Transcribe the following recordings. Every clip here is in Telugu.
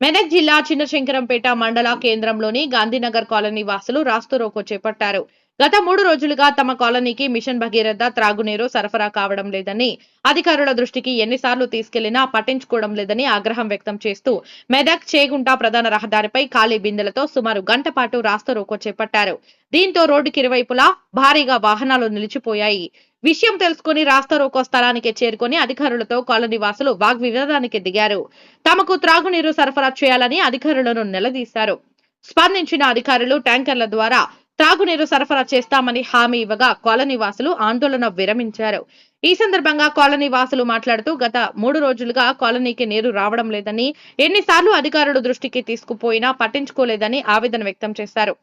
మెదక్ జిల్లా చిన్నశంకరంపేట మండల కేంద్రంలోని గాంధీనగర్ కాలనీ వాసులు రాస్తరోకో చేపట్టారు. గత మూడు రోజులుగా తమ కాలనీకి మిషన్ భగీరథ త్రాగునీరు సరఫరా కావడం లేదని అధికారుల దృష్టికి ఎన్నిసార్లు తీసుకెళ్ళినా పట్టించుకోవడం లేదని ఆగ్రహం వ్యక్తం చేస్తూ మెదక్ చేగుంట ప్రధాన రహదారిపై ఖాళీ బిందెలతో సుమారు గంట పాటు రాస్తరోకో చేపట్టారు. దీంతో రోడ్డుకి ఇరువైపులా భారీగా వాహనాలు నిలిచిపోయాయి. విషయం తెలుసుకుని రాస్తారోకో స్థలానికి చేరుకొని అధికారులతో కాలనీ వాసులు వాగ్వివాదానికి దిగారు. తమకు త్రాగునీరు సరఫరా చేయాలని అధికారులను నిలదీశారు. స్పందించిన అధికారులు ట్యాంకర్ల ద్వారా త్రాగునీరు సరఫరా చేస్తామని హామీ ఇవ్వగా కాలనీ వాసులు ఆందోళన విరమించారు. ఈ సందర్భంగా కాలనీ వాసులు మాట్లాడుతూ గత మూడు రోజులుగా కాలనీకి నీరు రావడం లేదని ఎన్నిసార్లు అధికారులు దృష్టికి తీసుకుపోయినా పట్టించుకోలేదని ఆవేదన వ్యక్తం చేశారు.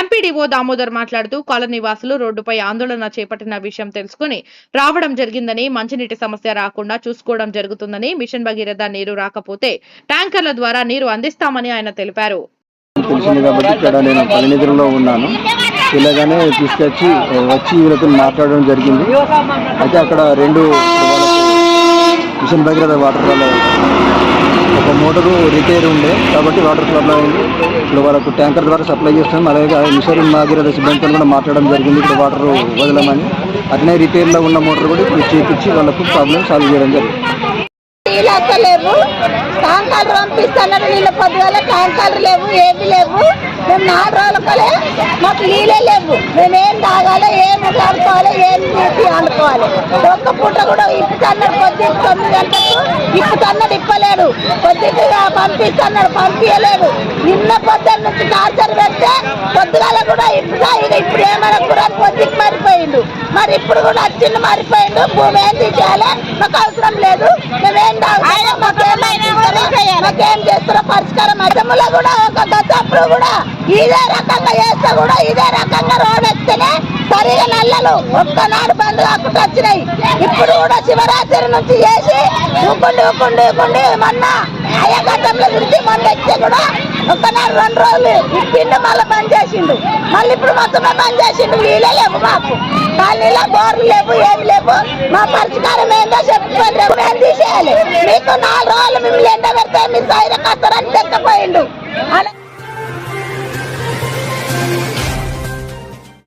ఎంపీడీఓ దామోదర్ మాట్లాడుతూ కాలనీ వాసులు రోడ్డుపై ఆందోళన చేపట్టిన విషయం తెలుసుకుని రావడం జరిగిందని మంచినీటి సమస్య రాకుండా చూసుకోవడం జరుగుతుందని మిషన్ భగీరథ నీరు రాకపోతే ట్యాంకర్ల ద్వారా నీరు అందిస్తామని ఆయన తెలిపారు. తెలిసింది కాబట్టి ఇక్కడ నేను ఉన్నాను. ఇలాగానే తీసుకొచ్చి వచ్చి వీళ్ళతో మాట్లాడడం జరిగింది. అయితే అక్కడ రెండు మిషన్ భగీరథ వాటర్ వాళ్ళ ఒక మోటారు రిపేర్ ఉండే కాబట్టి వాటర్ సప్లై అయింది. ఇప్పుడు వాళ్ళకు ట్యాంకర్ ద్వారా సప్లై చేస్తాం అలాగే మిషన్ భగీరథ సిబ్బందితో కూడా మాట్లాడడం జరిగింది. ఇక్కడ వాటర్ వదలమని. అట్లనే రిపేర్లో ఉన్న మోటార్ కూడా ఇప్పుడు చేపించి వాళ్ళకు ప్రాబ్లం సాల్వ్ చేయడం జరిగింది. నీళ్ళు అక్కలేవు ట్యాంకర్లు పంపిస్తాను నీళ్ళు పొద్దుగల ట్యాంకర్లు లేవు ఏమి లేవు. మేము నాలుగు రోజులకలే మాకు నీళ్ళే లేవు. మేమేం ఏం తాగాలి ఏం అనుకోవాలి ఏం తీసి అనుకోవాలి ఒక్క పూట కూడా ఇప్పుతున్నాడు పొద్దుకు తొమ్మిది గంటలకు ఇప్పుతున్నాడు ఇప్పలేడు. పొద్దుకు పంపిస్తున్నాడు పంపించలేడు నిన్న పొద్దున్న నుంచి టార్చర్ పెడితే పొద్దుగాల కూడా ఇప్పుడు ఇక ఇప్పుడు ఏమైనా కూడా పొద్దుకు మరి ఇప్పుడు కూడా వచ్చిండు మారిపోయిండు. భూమి ఏం తీసేయాలి? మాకు అవసరం లేదు. మేమేం మాకేం చేస్తారో, పరిష్కారం అసెంబ్లీలో కూడా ఒక గతప్పుడు కూడా ఇదే రకంగా చేస్తే కూడా ఇదే రకంగా రోడ్ ఎక్కితేనే సరిగా నల్లలు ఒక్కనాడు బంద్ కాకుండా వచ్చినాయి. ఇప్పుడు కూడా శివరాత్రి నుంచి చేసి ఊకుండి ఊకుండి ఊకుండి మొన్న గతంలో గురించి మొన్న ఎక్కితే కూడా ఒక్కనాడు రెండు రోజులు ఇప్పిండు మళ్ళీ బంద్ చేసిండు. మళ్ళీ ఇప్పుడు మొత్తమే బంద్ చేసిండు? నీళ్ళే లేవు మాకు. ఖాళీలో బోర్లు లేవు ఏమి లేవు. మా పరిష్కారం ఏందో చెప్పుకోండి మేము తీసేయాలి. మీకు నాలుగు రోజులు మిమ్మల్ని ఎండ పెడితే మీరు సైరకత్తరని తెక్కపోయిండు అలా